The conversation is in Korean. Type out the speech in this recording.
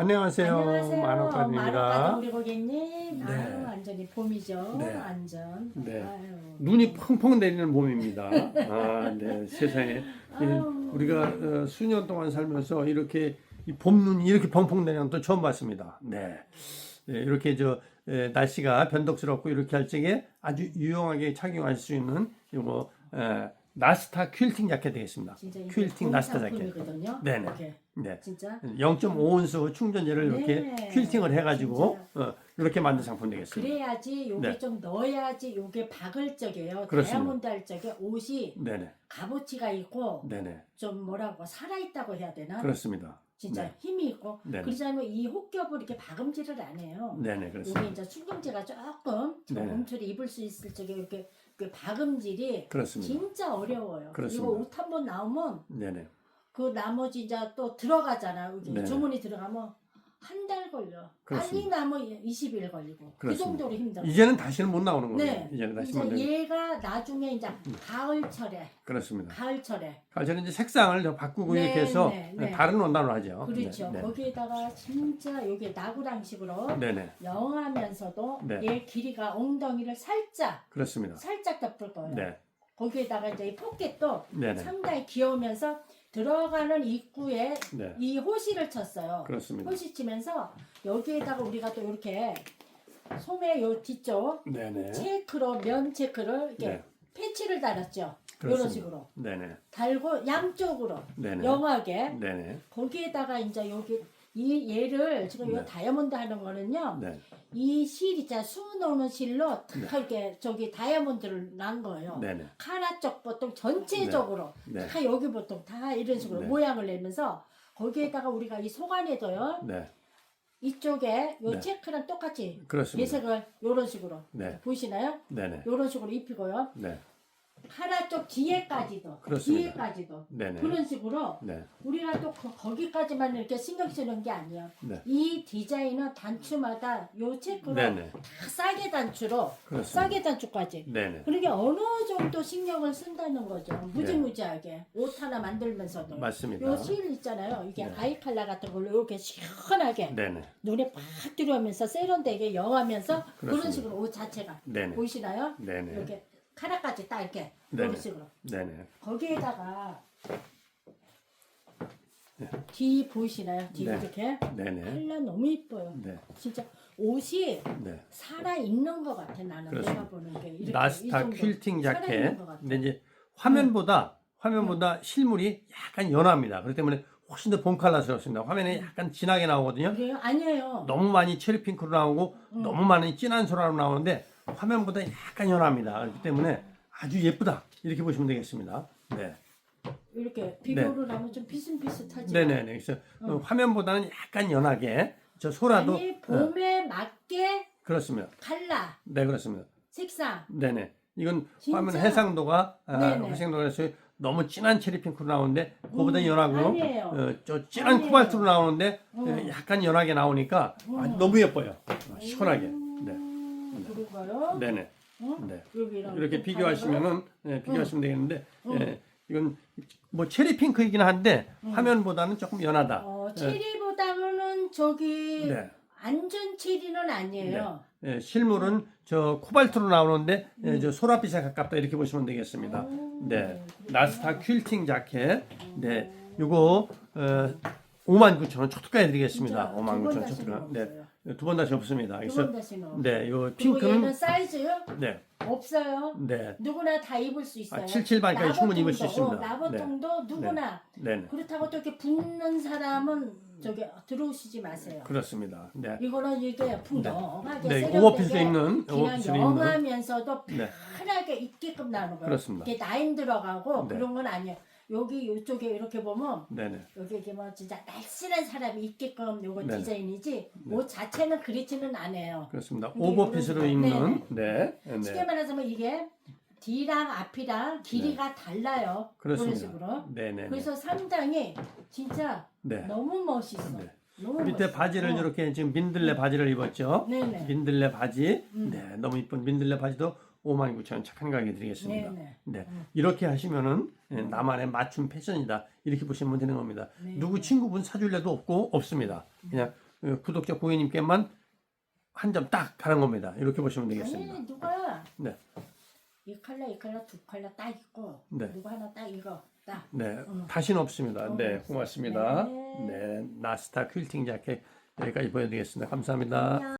안녕하세요. 안녕하세요. 만옥관입니다. 만옥관 우리 고객님. 네. 아유, 완전히 봄이죠. 네. 완전. 네. 아유. 눈이 펑펑 내리는 봄입니다. 아, 네, 세상에 예, 아유. 우리가 어, 수년 동안 살면서 이렇게 이 봄눈이 이렇게 펑펑 내리는 건 또 처음 봤습니다. 네, 예, 이렇게 저 예, 날씨가 변덕스럽고 이렇게 할 적에 아주 유용하게 착용할 수 있는 이거 예, 나스타 퀼팅 자켓 되겠습니다. 진짜 이게 퀼팅 봄 나스타 자켓. 상품이거든요. 네네. 이렇게. 네. 진짜. 0.5온수 충전재를 이렇게 네, 퀼팅을 해가지고 어, 이렇게 만든 상품 되겠습니다. 그래야지 요게 네. 좀 넣어야지 요게 박을 적이에요. 그렇습니다. 다이아몬드 할 적에 옷이 네네, 값어치가 있고 네네, 좀 뭐라고 살아있다고 해야 되나? 그렇습니다. 진짜 네. 힘이 있고 네네. 그러자면 이 혹겹을 이렇게 박음질을 안 해요. 네네, 그렇습니다. 여기 이제 충전재가 조금 네네. 몸처리 입을 수 있을 적에 이렇게 그 박음질이 그렇습니다. 진짜 어려워요. 그렇습니다. 이거 옷 한 번 나오면 네네, 그 나머지 이제 또 들어가잖아. 여기 네네. 주문이 들어가면 한 달 걸려. 그렇습니다. 빨리 나면 20일 걸리고. 그 그렇습니다. 정도로 힘들어. 이제는 다시는 못 나오는 거예요. 네. 이제는 다시 이제 못 나오는 얘가 나중에 이제 가을철에 그렇습니다. 가을철에 아, 저는 이제 색상을 더 바꾸고 네, 이렇게 해서 네, 네. 다른 원단으로 하죠. 그렇죠. 네, 거기에다가 진짜 여기 나구랑식으로 네, 네, 영하면서도 네. 얘 길이가 엉덩이를 살짝 그렇습니다. 살짝 덮을 거예요. 네, 거기에다가 이제 이 포켓도 네, 네, 상당히 귀여우면서 들어가는 입구에 네, 이 호시를 쳤어요. 그렇습니다. 호시 치면서 여기에다가 우리가 또 이렇게 소매 요 뒤쪽 네, 네, 체크로 면 체크를 이렇게 네, 패치를 달았죠. 이런 그렇습니다. 식으로 네, 네, 달고 양쪽으로 네, 네, 영하게 네, 네, 거기에다가 이제 여기 이 얘를 지금 네. 요 다이아몬드 하는 거는요. 네, 이 실 있잖아 수 넣는 실로 다 이렇게 저기 다이아몬드를 난 거예요. 네, 네, 카라 쪽 보통 전체적으로 네, 다 여기 보통 다 이런 식으로 네. 모양을 내면서 거기에다가 우리가 이 속안에도요 네, 이쪽에 요 네. 체크랑 똑같이 그렇습니다. 예색을 요런 식으로 네, 보이시나요? 네, 네, 요런 식으로 입히고요. 네, 카라 쪽 뒤에까지도 그렇습니다. 뒤에까지도 네, 네, 그런 식으로 네, 우리가 또 거- 거기까지만 이렇게 신경 쓰는 게 아니에요. 네. 이 디자인은 단추마다 요 체크로 네, 네, 다 싸게 단추로 그렇습니다. 싸게 단추까지 네, 네, 그러게 어느 정도 신경을 쓴다는 거죠. 무지무지하게 옷 하나 만들면서도 맞습니다. 요 실 있잖아요. 이게 네. 아이 칼라 같은 걸로 이렇게 시원하게 네, 네, 눈에 팍 들어오면서 세련되게 영하면서 그런 그렇습니다. 식으로 옷 자체가 네, 네, 보이시나요? 네, 네, 이렇게 카라까지 딱 이렇게 네네. 이런 식으로 네, 네, 거기에다가 뒤 보이시나요? 뒤 네. 이렇게 네, 네, 컬러 너무 이뻐요. 네, 진짜 옷이 네. 살아 있는 것 같아 나는 그렇습니다. 내가 보는 게 이렇게 나스타 정도 퀼팅 자켓. 살아있는 것 같아. 근데 이제 화면보다 화면보다 실물이 약간 연합니다. 그렇기 때문에 훨씬 더 봄칼라스럽습니다. 화면에 약간 진하게 나오거든요. 그래요? 아니에요. 너무 많이 체리 핑크로 나오고 음. 너무 많이 진한 소라로 나오는데 화면보다 약간 연합니다. 그렇기 때문에 아주 예쁘다. 이렇게 보시면 되겠습니다. 네. 이렇게 비교를 하면 좀 비슷비슷하지. 네네네. 그래서 어, 화면보다는 약간 연하게 저 소라도 아니 어, 봄에 맞게 그렇습니다. 칼라 네 그렇습니다. 색상 네네. 이건 진짜? 화면 해상도가 아, 네네. 해상도에서 너무 진한 체리 핑크로 나오는데 그거보다 연하고 아니에요. 어, 저 진한 아니에요. 코발트로 나오는데 어, 음. 약간 연하게 나오니까 아주 너무 예뻐요. 어, 시원하게. 네. 음, 그런가요? 네네. 응? 네. 여기랑 이렇게 또 비교하시면은 네, 비교하시면 되겠는데 응. 예, 이건 뭐 체리 핑크이긴 한데 화면보다는 조금 연하다. 어, 체리보다는 저기 네. 안전 체리는 아니에요. 예, 실물은 저 코발트로 나오는데 예, 저 소라빛에 가깝다 이렇게 보시면 되겠습니다. 음, 네, 나스타 퀼팅 자켓. 네, 요거 어, 59,000원 초특가 해드리겠습니다. 59,000원 초특가. 네, 두 번 다시 없습니다. 두번 그래서 다시는. 네, 요 그리고 얘는 핑크는 사이즈요? 네, 없어요. 네, 누구나 다 입을 수 있어요. 아, 77반까지 충분히 입을 수 있습니다. 어, 나보통도 누구나 네, 네, 그렇다고 또 이렇게 붙는 사람은 저기 들어오시지 마세요. 그렇습니다. 네, 이거는 이게 풍덩하게 네, 세련되게 오버핏에 있는 그냥 오버핏에 있는 영하면서도 네. 편하게 입게끔 나오는 거예요. 그렇습니다. 이게 라인 들어가고 네. 그런 건 아니에요. 여기 이쪽에 이렇게 보면 네, 네, 여기 이게 뭐 진짜 날씬한 사람이 입게끔 요거 네네. 디자인이지 옷 자체는 그렇지는 않아요. 그렇습니다. 근데 오버핏으로 이거는- 입는 네, 쉽게 네, 말하자면 이게 뒤랑 앞이랑 길이가 달라요. 그런 그렇습니다. 식으로. 네, 네, 네, 그래서 상당히 진짜 네. 너무 멋있어. 네. 너무 밑에 멋있어. 바지를 어. 이렇게 지금 민들레 바지를 입었죠. 네네. 민들레 바지. 음. 네, 너무 이쁜 민들레 바지도 59,000원 착한 가격에 드리겠습니다. 네네. 네. 음. 이렇게 하시면은 예, 나만의 맞춤 패션이다. 이렇게 보시면 되는 겁니다. 네. 누구 친구분 사줄래도 없고 없습니다. 그냥 어, 구독자 고객님께만 한 점 딱 가는 겁니다. 이렇게 보시면 되겠습니다. 아니 누가 네. 이 컬러 이 컬러 두 컬러 딱 있고 네. 누구 하나 딱 이거 딱 네, 어. 다시는 없습니다. 어, 네, 고맙습니다. 네. 네, 나스타 퀼팅 자켓 여기까지 보여드리겠습니다. 감사합니다. 안녕.